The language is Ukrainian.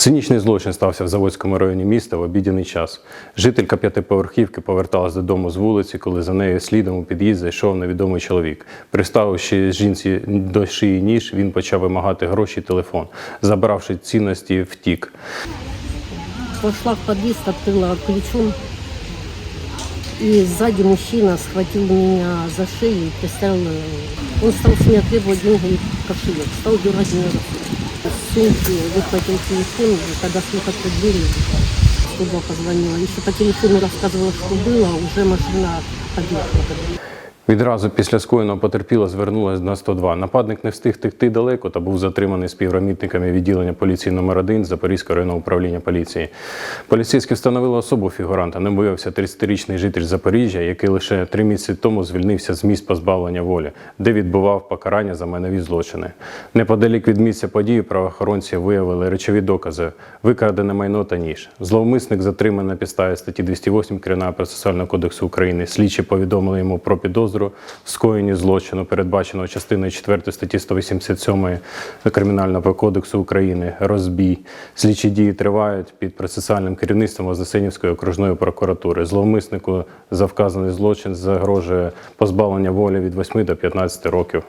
Цинічний злочин стався в Заводському районі міста в обідній час. Жителька п'ятиповерхівки поверталась додому з вулиці, коли за нею слідом у під'їзд зайшов невідомий чоловік. Приставивши жінці до шиї ніж, він почав вимагати гроші і телефон. Забравши цінності, втік. Пошла в подъезд, открыла ключом. И сзади мужчина схватил меня за шею и приставил. э, Он стал с меня требовать деньги и кошелек. Стал дергать меня за шею. С сумки выхватил телефон, и когда слух открыл двери, 102 позвонила. Еще по телефону рассказывала, что было, уже машина подъехала. Відразу після скоєного потерпіла звернулася на 102. Нападник не встиг текти далеко та був затриманий співробітниками відділення поліції номер 1 Запорізького районного управління поліції. Поліцейські встановили особу фігуранта. Не боявся 30-річний житель Запоріжжя, який лише три місяці тому звільнився з місць позбавлення волі, де відбував покарання за майнові злочини. Неподалік від місця події правоохоронці виявили речові докази, викрадене майно та ніж. Зловмисник затриманий на підставі статті 208 Кримінального процесуального кодексу України. Слідчі повідомили йому про підозру в скоєнні злочину, передбаченого частиною 4 статті 187 Кримінального кодексу України. Розбій. Слідчі дії тривають під процесуальним керівництвом Вознесенівської окружної прокуратури. Зловмиснику за вказаний злочин загрожує позбавлення волі від 8 до 15 років.